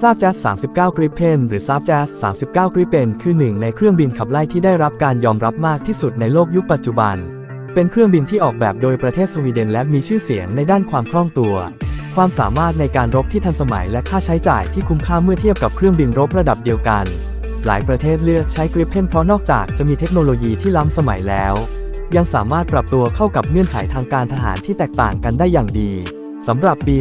ซาบแจ๊ส39 Gripen หรือซาบแจ๊ส39 Gripen คือหนึ่งในเครื่องบินขับไล่ที่ได้รับการยอมรับมากที่สุดในโลกยุคปัจจุบัน เป็นเครื่องบินที่ออกแบบโดยประเทศสวีเดนและมีชื่อเสียงในด้านความคล่องตัว ความสามารถในการรบที่ทันสมัยและค่าใช้จ่ายที่คุ้มค่าเมื่อเทียบกับเครื่องบินรบระดับเดียวกัน หลายประเทศเลือกใช้ Gripen เพราะนอกจากจะมีเทคโนโลยีที่ล้ำสมัยแล้ว ยังสามารถปรับตัวเข้ากับเงื่อนไขทางการทหารที่แตกต่างกันได้อย่างดี สำหรับปี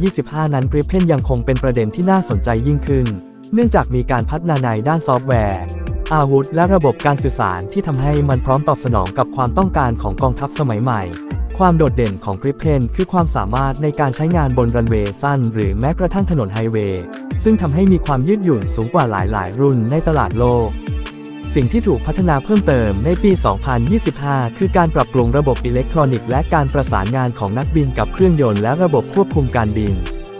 2025 นั้น Gripen ยังคงเป็นประเด็นที่น่าสนใจยิ่งขึ้น เนื่องจากมีการพัฒนาในด้านซอฟต์แวร์ อาวุธ และระบบการสื่อสารที่ทำให้มันพร้อมตอบสนองกับความต้องการของกองทัพสมัยใหม่ ความโดดเด่นของ Gripen คือความสามารถในการใช้งานบนรันเวย์สั้น หรือแม้กระทั่งถนนไฮเวย์ซึ่งทำให้มีความยืดหยุ่นสูงกว่าหลายๆ รุ่นในตลาดโลก สิ่งที่ถูกพัฒนาเพิ่มเติมในปี 2025 คือการปรับปรุงระบบอิเล็กทรอนิกส์และการประสานงานของนักบินกับเครื่องยนต์และระบบควบคุมการบิน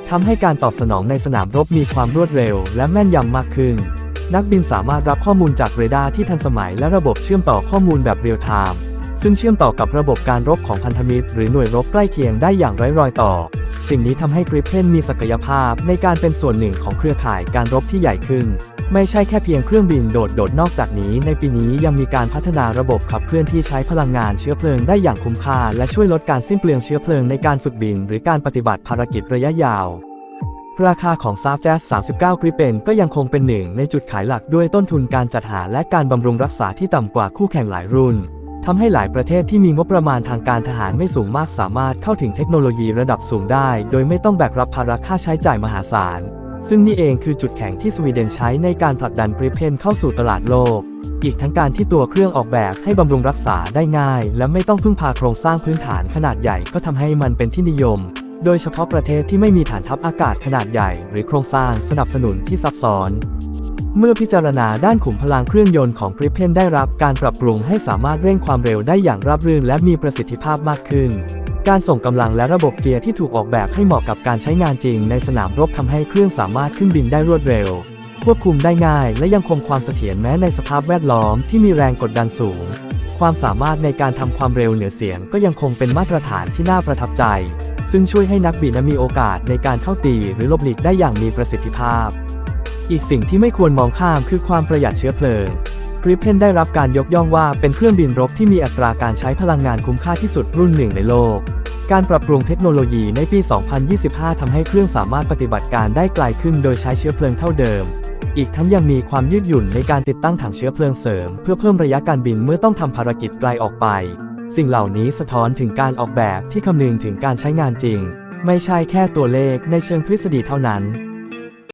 ทำให้การตอบสนองในสนามรบมีความรวดเร็วและแม่นยำมากขึ้น นักบินสามารถรับข้อมูลจากเรดาร์ที่ทันสมัยและระบบเชื่อมต่อข้อมูลแบบเรียลไทม์ซึ่งเชื่อมต่อกับระบบการรบของพันธมิตร หรือหน่วยรบใกล้เคียงได้อย่างไร้รอยต่อ สิ่งนี้ทำให้ Gripen มีศักยภาพในการเป็นส่วนหนึ่งของเครือข่ายการรบที่ใหญ่ขึ้น ไม่ใช่แค่เพียงเครื่องบินโดดโดดนอกจากนี้ ในปีนี้ยังมีการพัฒนาระบบขับเคลื่อนที่ใช้พลังงานเชื้อเพลิงได้อย่างคุ้มค่า และช่วยลดการสิ้นเปลืองเชื้อเพลิงในการฝึกบิน หรือการปฏิบัติภารกิจระยะยาวราคาของ s a f j a z z 39 Gripen ก็ยังคงเป็นหนึ่งในจุดขายหลักด้วยต้นทุนการจัดหาและการบำรุงรักษาที่ต่ำกว่าคู่แข่งหลายรุ่นทำให้หลายประเทศที่มีงบประมาณทางการทหารไม่สูงมากสามารถเข้าถึงเทคโนโลยีระดับสูงได้ โดยไม่ต้องแบกรับภาระค่าใช้จ่ายมหาศาล ซึ่งนี่เองคือจุดแข็งที่สวีเดนใช้ในการผลักดัน Gripen เข้าสู่ตลาดโลก อีกทั้งการที่ตัวเครื่องออกแบบให้บำรุงรักษาได้ง่าย และไม่ต้องพึ่งพาโครงสร้างพื้นฐานขนาดใหญ่ก็ทำให้มันเป็นที่นิยม โดยเฉพาะประเทศที่ไม่มีฐานทัพอากาศขนาดใหญ่ หรือโครงสร้างสนับสนุนที่ซับซ้อน เมื่อพิจารณาด้านขุมพลังเครื่องยนต์ของ Gripen ได้รับการปรับปรุงให้สามารถเร่งความเร็วได้อย่างราบรื่น และมีประสิทธิภาพมากขึ้น การส่งกำลังและระบบเกียร์ที่ถูกออกแบบให้เหมาะกับการใช้งานจริงในสนามรบทำให้เครื่องสามารถขึ้นบินได้รวดเร็ว ควบคุมได้ง่ายและยังคงความเสถียรแม้ในสภาพแวดล้อมที่มีแรงกดดันสูง ความสามารถในการทำความเร็วเหนือเสียงก็ยังคงเป็นมาตรฐานที่น่าประทับใจ ซึ่งช่วยให้นักบินมีโอกาสในการเข้าตีหรือลบหลีกได้อย่างมีประสิทธิภาพ อีกสิ่งที่ไม่ควรมองข้ามคือความประหยัดเชื้อเพลิง Gripen ได้รับการยกย่องว่าเป็นเครื่องบินรบที่มีอัตราการใช้พลังงานคุ้มค่าที่สุดรุ่นหนึ่งในโลก การปรับปรุงเทคโนโลยีในปี 2025ทำให้เครื่องสามารถปฏิบัติการได้ไกลขึ้นโดยใช้เชื้อเพลิงเท่าเดิม อีกทั้งยังมีความยืดหยุ่นในการติดตั้งถังเชื้อเพลิงเสริม เพื่อเพิ่มระยะการบินเมื่อต้องทำภารกิจไกลออกไป สิ่งเหล่านี้สะท้อนถึงการออกแบบที่คำนึงถึงการใช้งานจริง ไม่ใช่แค่ตัวเลขในเชิงทฤษฎีเท่านั้น